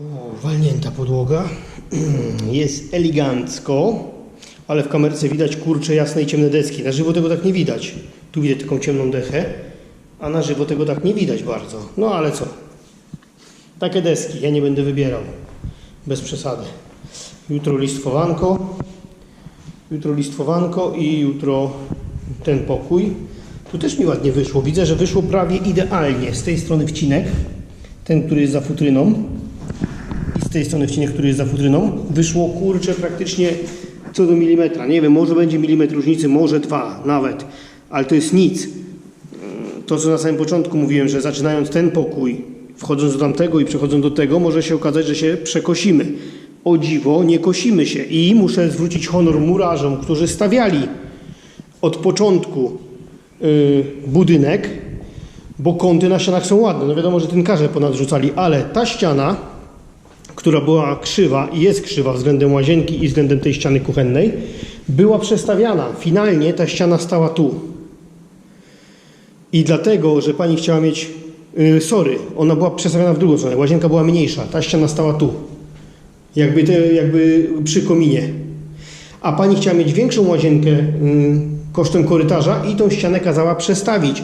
O, walnięta podłoga. Jest elegancko, ale w kamerce widać kurcze jasne i ciemne deski. Na żywo tego tak nie widać. Tu widać taką ciemną dechę, a na żywo tego tak nie widać bardzo. No ale co? Takie deski, ja nie będę wybierał. Bez przesady. Jutro listwowanko. Jutro listwowanko i jutro ten pokój. Tu też mi ładnie wyszło. Widzę, że wyszło prawie idealnie. Z tej strony wcinek, ten, który jest za futryną, tej strony wcinek, który jest za futryną, wyszło kurczę praktycznie co do milimetra. Nie wiem, może będzie milimetr różnicy, może dwa nawet, ale to jest nic. To, co na samym początku mówiłem, że zaczynając ten pokój, wchodząc do tamtego i przechodząc do tego, może się okazać, że się przekosimy. O dziwo, nie kosimy się. I muszę zwrócić honor murarzom, którzy stawiali od początku y, budynek, bo kąty na ścianach są ładne. No wiadomo, że tynkarze ponadrzucali, ale ta ściana, która była krzywa i jest krzywa względem łazienki i względem tej ściany kuchennej, była przestawiana. Finalnie ta ściana stała tu. I dlatego, że pani chciała mieć. Yy, sorry, ona była przestawiona w drugą stronę. Łazienka była mniejsza, ta ściana stała tu. Jakby, te, jakby przy kominie. A pani chciała mieć większą łazienkę yy, kosztem korytarza i tą ścianę kazała przestawić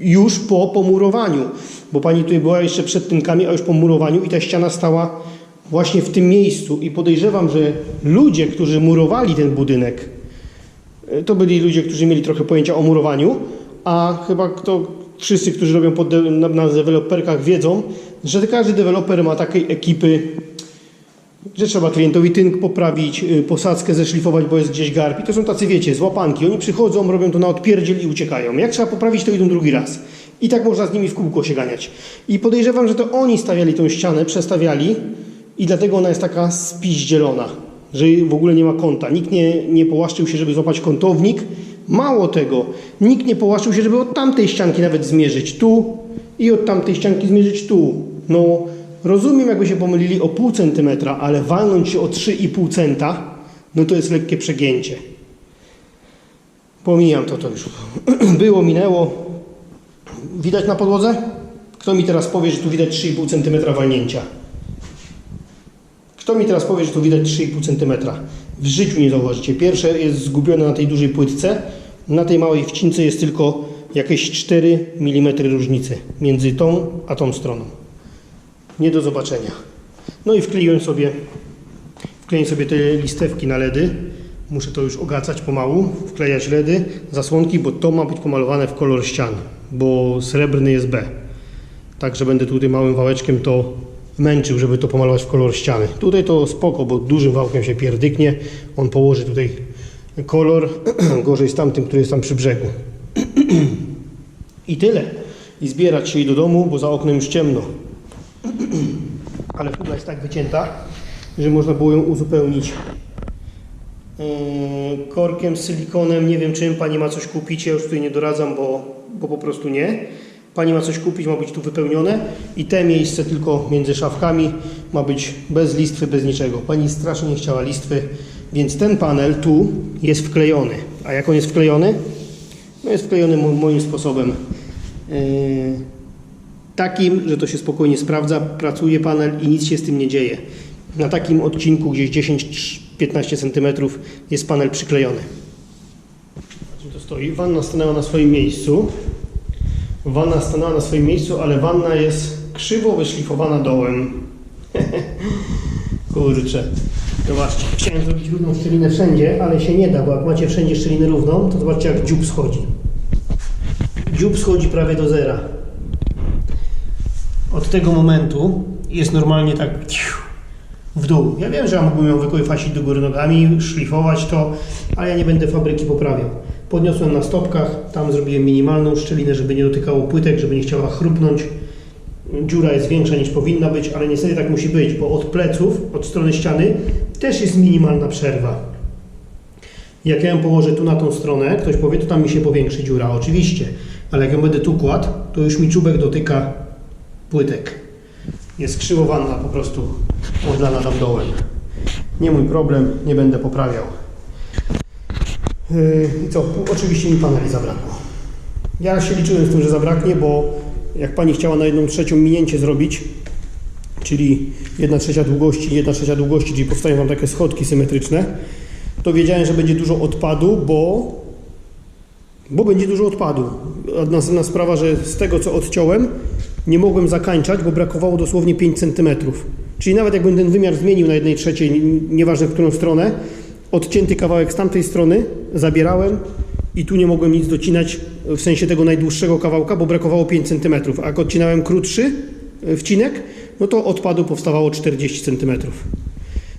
już po pomurowaniu, bo pani tutaj była jeszcze przed tynkami, a już po murowaniu i ta ściana stała właśnie w tym miejscu i podejrzewam, że ludzie, którzy murowali ten budynek, e, to byli ludzie, którzy mieli trochę pojęcia o murowaniu, a chyba kto, wszyscy, którzy robią pod, de- na, na deweloperkach wiedzą, że każdy deweloper ma takiej ekipy, że trzeba klientowi tynk poprawić, y, posadzkę zeszlifować, bo jest gdzieś garb. I to są tacy, wiecie, złapanki. Oni przychodzą, robią to na odpierdziel i uciekają. Jak trzeba poprawić, to idą drugi raz. I tak można z nimi w kółko się ganiać. I podejrzewam, że to oni stawiali tą ścianę, przestawiali i dlatego ona jest taka spiździelona, że w ogóle nie ma kąta. Nikt nie, nie połaszczył się, żeby złapać kątownik. Mało tego, nikt nie połaszczył się, żeby od tamtej ścianki nawet zmierzyć tu i od tamtej ścianki zmierzyć tu. No, rozumiem, jakby się pomylili o pół centymetra, ale walnąć się o 3,5 centa, no to jest lekkie przegięcie. Pomijam to, to już było, minęło. Widać na podłodze? Kto mi teraz powie, że tu widać 3,5 cm walnięcia? Kto mi teraz powie, że tu widać 3,5 cm? W życiu nie zauważycie. Pierwsze jest zgubione na tej dużej płytce, na tej małej wcince jest tylko jakieś 4 mm różnicy między tą a tą stroną. Nie do zobaczenia. No i wkleiłem sobie, wkleiłem sobie te listewki na LEDy. Muszę to już ogacać pomału, wklejać LEDy, zasłonki, bo to ma być pomalowane w kolor ścian, bo srebrny jest B. Także będę tutaj małym wałeczkiem to męczył, żeby to pomalować w kolor ściany. Tutaj to spoko, bo dużym wałkiem się pierdyknie. On położy tutaj kolor, gorzej z tamtym, który jest tam przy brzegu. I tyle. I zbierać się i do domu, bo za oknem już ciemno. Ale fugla jest tak wycięta, że można było ją uzupełnić yy, korkiem, silikonem, nie wiem czym. Pani ma coś kupić, ja już tutaj nie doradzam, bo, bo po prostu nie. Pani ma coś kupić, ma być tu wypełnione i te miejsce tylko między szafkami ma być bez listwy, bez niczego. Pani strasznie nie chciała listwy, więc ten panel tu jest wklejony. A jak on jest wklejony? No jest wklejony mo- moim sposobem. Yy, takim, że to się spokojnie sprawdza, pracuje panel i nic się z tym nie dzieje. Na takim odcinku gdzieś 10-15 cm jest panel przyklejony. Stoi. Wanna stanęła na swoim miejscu. Wanna stanęła na swoim miejscu, ale wanna jest krzywo wyszlifowana dołem. Kurczę. Zobaczcie, chciałem zrobić równą szczelinę wszędzie, ale się nie da, bo jak macie wszędzie szczelinę równą, to zobaczcie jak dziób schodzi. Dziób schodzi prawie do zera. Od tego momentu jest normalnie tak w dół. Ja wiem, że ja mógłbym ją wykoifasić do góry nogami, szlifować to, ale ja nie będę fabryki poprawiał. Podniosłem na stopkach, tam zrobiłem minimalną szczelinę, żeby nie dotykało płytek, żeby nie chciała chrupnąć. Dziura jest większa niż powinna być, ale niestety tak musi być, bo od pleców, od strony ściany też jest minimalna przerwa. Jak ja ją położę tu na tą stronę, ktoś powie, to tam mi się powiększy dziura. Oczywiście, ale jak ją będę tu kładł, to już mi czubek dotyka płytek. Jest krzywowana po prostu odlana tam dołem. Nie mój problem, nie będę poprawiał. Yy, I co? Oczywiście mi paneli zabrakło. Ja się liczyłem z tym, że zabraknie, bo jak pani chciała na jedną trzecią minięcie zrobić, czyli 1 trzecia długości, 1 trzecia długości, czyli powstają Wam takie schodki symetryczne, to wiedziałem, że będzie dużo odpadu, bo, bo będzie dużo odpadu. Następna sprawa, że z tego co odciąłem, nie mogłem zakańczać, bo brakowało dosłownie 5 cm. Czyli nawet jakbym ten wymiar zmienił na 1 trzeciej, nieważne w którą stronę, odcięty kawałek z tamtej strony zabierałem i tu nie mogłem nic docinać w sensie tego najdłuższego kawałka, bo brakowało 5 cm. A jak odcinałem krótszy e, wcinek, no to odpadu powstawało 40 cm.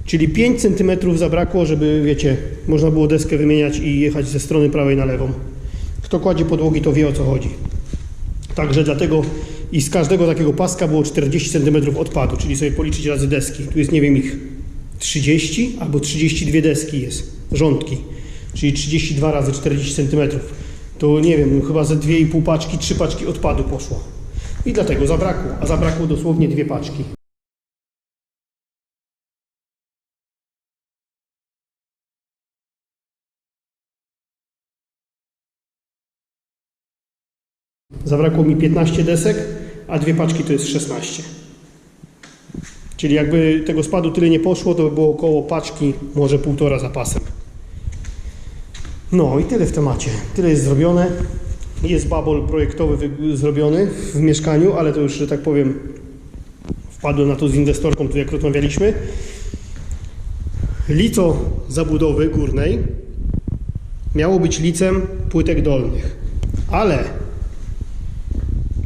Czyli 5 cm zabrakło, żeby, wiecie, można było deskę wymieniać i jechać ze strony prawej na lewą. Kto kładzie podłogi, to wie o co chodzi. Także dlatego i z każdego takiego paska było 40 cm odpadu, czyli sobie policzyć razy deski. Tu jest, nie wiem, ich 30 albo 32 deski jest, rządki, czyli 32 razy 40 cm. To nie wiem, chyba ze 2,5 paczki, 3 paczki odpadu poszło. I dlatego zabrakło, a zabrakło dosłownie dwie paczki. Zabrakło mi 15 desek, a dwie paczki to jest 16. Czyli jakby tego spadu tyle nie poszło, to by było około paczki, może półtora zapasem. No i tyle w temacie. Tyle jest zrobione. Jest babol projektowy wy- zrobiony w mieszkaniu, ale to już, że tak powiem, wpadłem na to z inwestorką, tu jak rozmawialiśmy. Lico zabudowy górnej miało być licem płytek dolnych, ale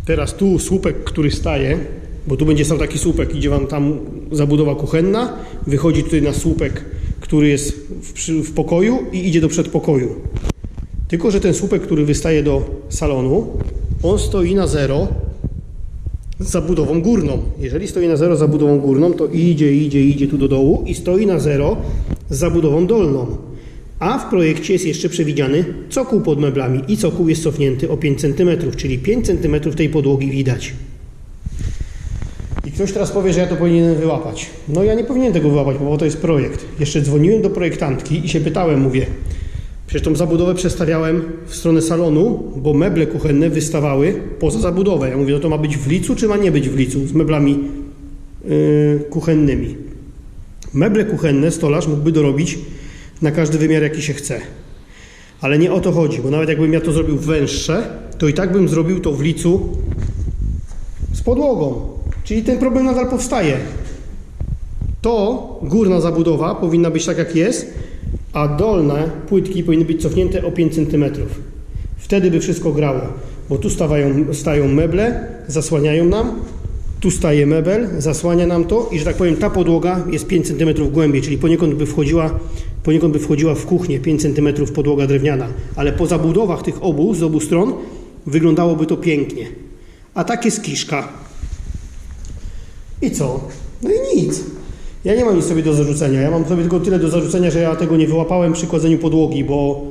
Teraz tu słupek, który staje, bo tu będzie stał taki słupek, idzie Wam tam zabudowa kuchenna, wychodzi tutaj na słupek, który jest w, w pokoju i idzie do przedpokoju. Tylko, że ten słupek, który wystaje do salonu, on stoi na zero z zabudową górną. Jeżeli stoi na zero z zabudową górną, to idzie, idzie, idzie tu do dołu i stoi na zero z zabudową dolną. A w projekcie jest jeszcze przewidziany cokół pod meblami i cokół jest cofnięty o 5 cm, czyli 5 cm tej podłogi widać. Ktoś teraz powie, że ja to powinienem wyłapać. No ja nie powinienem tego wyłapać, bo to jest projekt. Jeszcze dzwoniłem do projektantki i się pytałem, mówię, przecież tą zabudowę przestawiałem w stronę salonu, bo meble kuchenne wystawały poza zabudowę. Ja mówię, no to ma być w licu, czy ma nie być w licu z meblami yy, kuchennymi. Meble kuchenne stolarz mógłby dorobić na każdy wymiar, jaki się chce. Ale nie o to chodzi, bo nawet jakbym ja to zrobił węższe, to i tak bym zrobił to w licu z podłogą. Czyli ten problem nadal powstaje. To górna zabudowa powinna być tak jak jest, a dolne płytki powinny być cofnięte o 5 cm. Wtedy by wszystko grało, bo tu stawają, stają meble, zasłaniają nam, tu staje mebel, zasłania nam to i że tak powiem ta podłoga jest 5 cm głębiej, czyli poniekąd by wchodziła, poniekąd by wchodziła w kuchnię 5 cm podłoga drewniana, ale po zabudowach tych obu, z obu stron wyglądałoby to pięknie. A tak jest kiszka. I co? No i nic. Ja nie mam nic sobie do zarzucenia. Ja mam sobie tylko tyle do zarzucenia, że ja tego nie wyłapałem przy kładzeniu podłogi, bo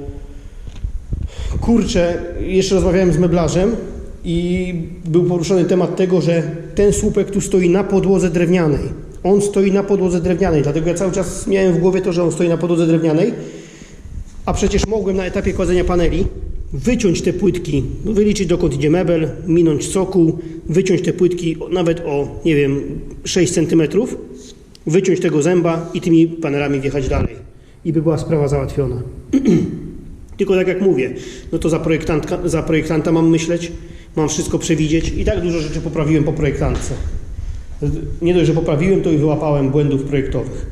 kurczę, jeszcze rozmawiałem z meblarzem i był poruszony temat tego, że ten słupek tu stoi na podłodze drewnianej. On stoi na podłodze drewnianej, dlatego ja cały czas miałem w głowie to, że on stoi na podłodze drewnianej, a przecież mogłem na etapie kładzenia paneli wyciąć te płytki, no wyliczyć dokąd idzie mebel, minąć cokół, wyciąć te płytki nawet o, nie wiem, 6 cm, wyciąć tego zęba i tymi panelami wjechać dalej. I by była sprawa załatwiona. Tylko tak jak mówię, no to za, projektantka, za projektanta mam myśleć, mam wszystko przewidzieć i tak dużo rzeczy poprawiłem po projektantce. Nie dość, że poprawiłem, to i wyłapałem błędów projektowych.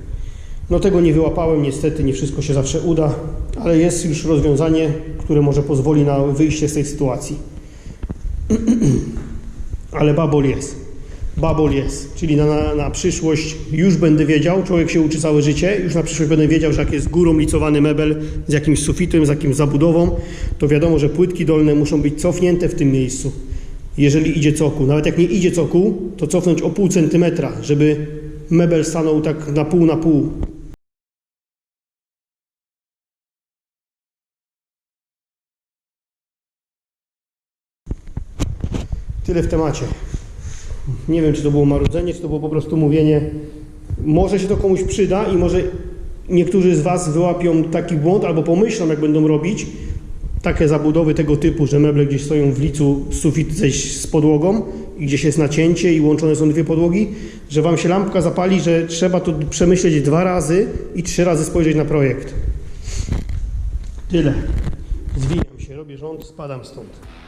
No tego nie wyłapałem, niestety nie wszystko się zawsze uda, ale jest już rozwiązanie, które może pozwoli na wyjście z tej sytuacji. ale babol jest. Babol jest, czyli na, na, przyszłość już będę wiedział, człowiek się uczy całe życie, już na przyszłość będę wiedział, że jak jest górą licowany mebel z jakimś sufitem, z jakimś zabudową, to wiadomo, że płytki dolne muszą być cofnięte w tym miejscu, jeżeli idzie cokół. Nawet jak nie idzie cokół, to cofnąć o pół centymetra, żeby mebel stanął tak na pół na pół. Tyle w temacie. Nie wiem, czy to było marudzenie, czy to było po prostu mówienie. Może się to komuś przyda i może niektórzy z Was wyłapią taki błąd albo pomyślą, jak będą robić takie zabudowy tego typu, że meble gdzieś stoją w licu, sufit zejść z podłogą i gdzieś jest nacięcie i łączone są dwie podłogi, że Wam się lampka zapali, że trzeba to przemyśleć dwa razy i trzy razy spojrzeć na projekt. Tyle. Zwijam się, robię rząd, spadam stąd.